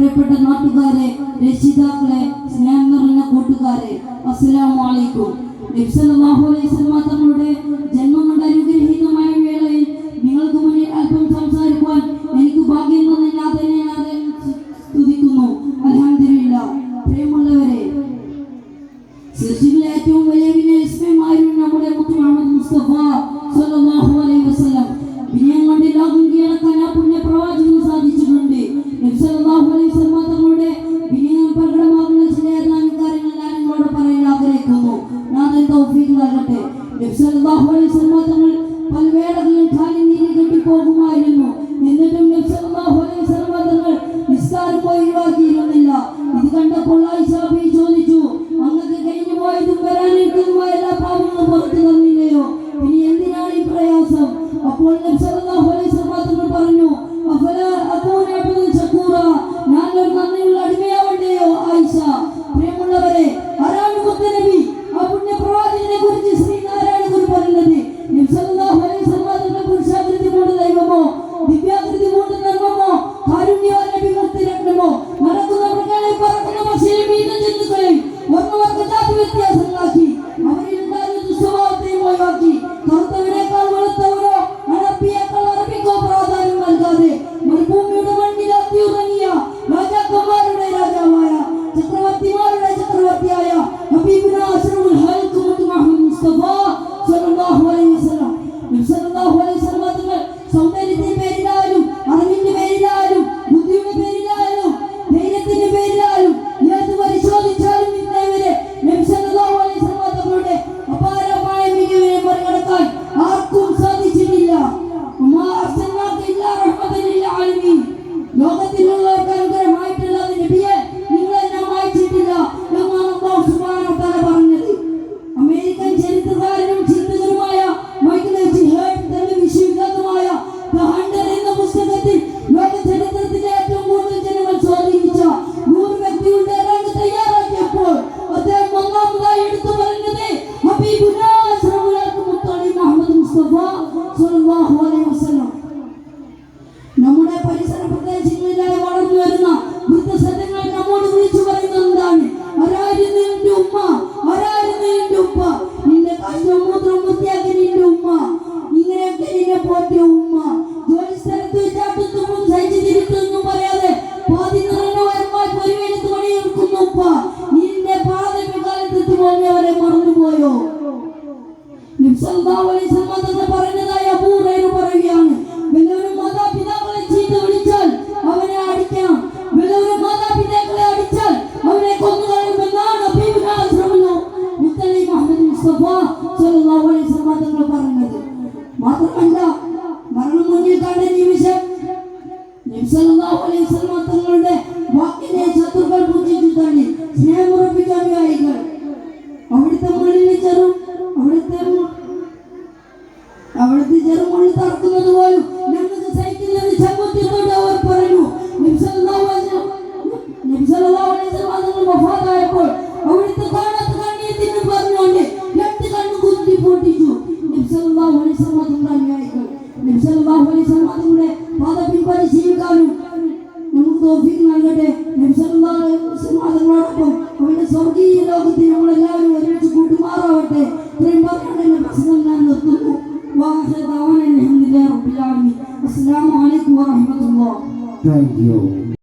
പ്രിയപ്പെട്ട നാട്ടുകാരെ രക്ഷിതാക്കളെ സ്നേഹം നിറഞ്ഞ കൂട്ടുകാരെ അസ്സലാമലൈക്കും വിശ്രമങ്ങളുടെ വിനയം പ്രകടമാകുന്ന ചില ഏതാനും കാര്യങ്ങൾ ഞാൻ നിങ്ങളോട് പറയാൻ ആഗ്രഹിക്കുന്നു. നാഥൻ തൗഫീഖ് നൽകട്ടെ അലൈഹി സ്വലമ തങ്ങൾ പൽവേടകളിൽ ധാന്യം നീങ്ങി കെട്ടിപ്പോകുമായിരുന്നു. എന്നിട്ടും നബ്സല്ലാഹു അലൈഹി സ്വലമ തങ്ങൾ നിസ്കാരം ഒഴിവാക്കിയിരുന്നില്ല. ഇത് കണ്ടപ്പോൾ ആയിഷാബി ചോദിച്ചു അങ്ങക്ക് കഴിഞ്ഞു പോയതും എല്ലാ പാപങ്ങളും പുറത്തു തന്നില്ലയോ? ഇനി എന്തിനാണ് ഈ പ്രയാസം? അപ്പോൾ നബ്സല്ലാഹു സമ്മതത പറഞ്ഞതായ അബൂറേര് പറയുകയാണ്. വല്ലവരും മാതാപിതാക്കളെ ചീത്ത വിളിച്ചാൽ അവനെ അടിക്കാം. വല്ലവരും മാതാപിതാക്കളെ അടിച്ചാൽ അവനെ കൊന്നുകളയുമെന്നാണ് മുത്തലൈ മുഹമ്മദ് മുസ്തഫ അലൈഹി വസല്ലം പറഞ്ഞത്. മാത്രമല്ല സല്ലല്ലാഹു അലൈഹി വസല്ലം തങ്ങളുടെ അനുയായികൾ നബി സല്ലല്ലാഹു അലൈഹി വസല്ലം തങ്ങളുടെ പാത പിൻപറ്റി ജീവിക്കാനും നമുക്ക് തൗഫീഖ് നൽകട്ടെ നബി സല്ലല്ലാഹു അലൈഹി വസല്ലം തങ്ങളോടൊപ്പം അവരുടെ സ്വർഗീയ ലോകത്തിൽ നമ്മൾ എല്ലാവരും ഒരുമിച്ച് കൂട്ടുമാറാവട്ടെ ഇത്രയും പറഞ്ഞുകൊണ്ട് എന്റെ പ്രസംഗം ഞാൻ നിർത്തുന്നു വാഹന റബ്ബിൽ ആലമീൻ അസ്സലാമു അലൈക്കും വറഹ്മത്തുള്ളാഹി താങ്ക് യു